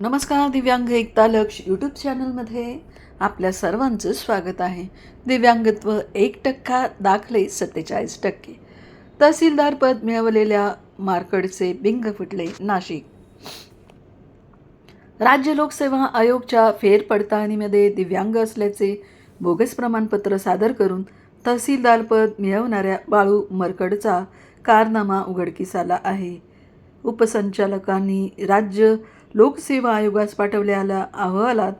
नमस्कार दिव्यांग एकता लक्ष यूट्यूब चॅनलमध्ये आपल्या सर्वांचं स्वागत आहे. दिव्यांगत्व एक टक्का दाखले सत्तेचाळीस टक्के. तहसीलदार पद मिळवलेल्या मार्कडचे बिंग फुटले नाशिक. राज्य लोकसेवा आयोगच्या फेरपडताळणीमध्ये दिव्यांग असल्याचे बोगस प्रमाणपत्र सादर करून तहसीलदार पद मिळवणाऱ्या बाळू मरकडचा कारनामा उघडकीस आला आहे. उपसंचालकांनी राज्य लोकसेवा आयोगास पाठवलेल्या अहवालात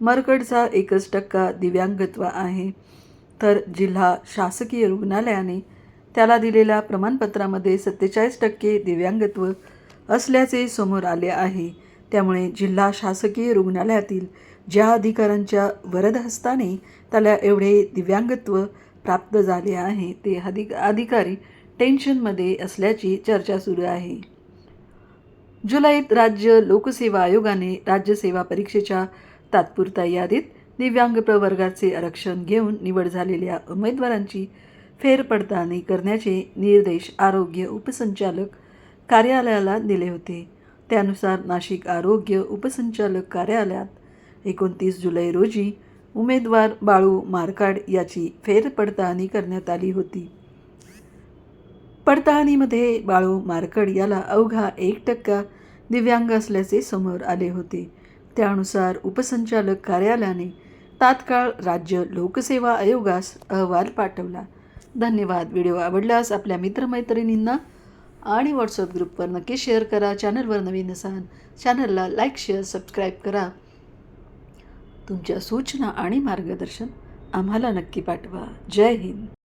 मरकडचा एकच टक्का दिव्यांगत्व आहे. तर जिल्हा शासकीय रुग्णालयाने त्याला दिलेल्या प्रमाणपत्रामध्ये सत्तेचाळीस टक्के दिव्यांगत्व असल्याचे समोर आले आहे. त्यामुळे जिल्हा शासकीय रुग्णालयातील ज्या अधिकाऱ्यांच्या वरदहस्ताने त्याला एवढे दिव्यांगत्व प्राप्त झाले आहे ते अधिक अधिकारी टेन्शनमध्ये असल्याची चर्चा सुरू आहे. जुलैत राज्य लोकसेवा आयोगाने राज्यसेवा परीक्षेच्या तात्पुरत्या यादीत दिव्यांग प्रवर्गाचे आरक्षण घेऊन निवड झालेल्या उमेदवारांची फेरपडताळणी करण्याचे निर्देश आरोग्य उपसंचालक कार्यालयाला दिले होते. त्यानुसार नाशिक आरोग्य उपसंचालक कार्यालयात एकोणतीस जुलै रोजी उमेदवार बाळू मारकाड याची फेरपडताळणी करण्यात आली होती. पडताळणीमध्ये बाळू मारकड याला अवघा एक टक्का दिव्यांग असल्याचे समोर आले होते. त्यानुसार उपसंचालक कार्यालयाने तात्काळ राज्य लोकसेवा आयोगास अहवाल पाठवला. धन्यवाद. व्हिडिओ आवडल्यास आपल्या मित्रमैत्रिणींना आणि व्हॉट्सअप ग्रुपवर नक्की शेअर करा. चॅनलवर नवीन असाल चॅनलला लाईक शेअर सबस्क्राईब करा. तुमच्या सूचना आणि मार्गदर्शन आम्हाला नक्की पाठवा. जय हिंद.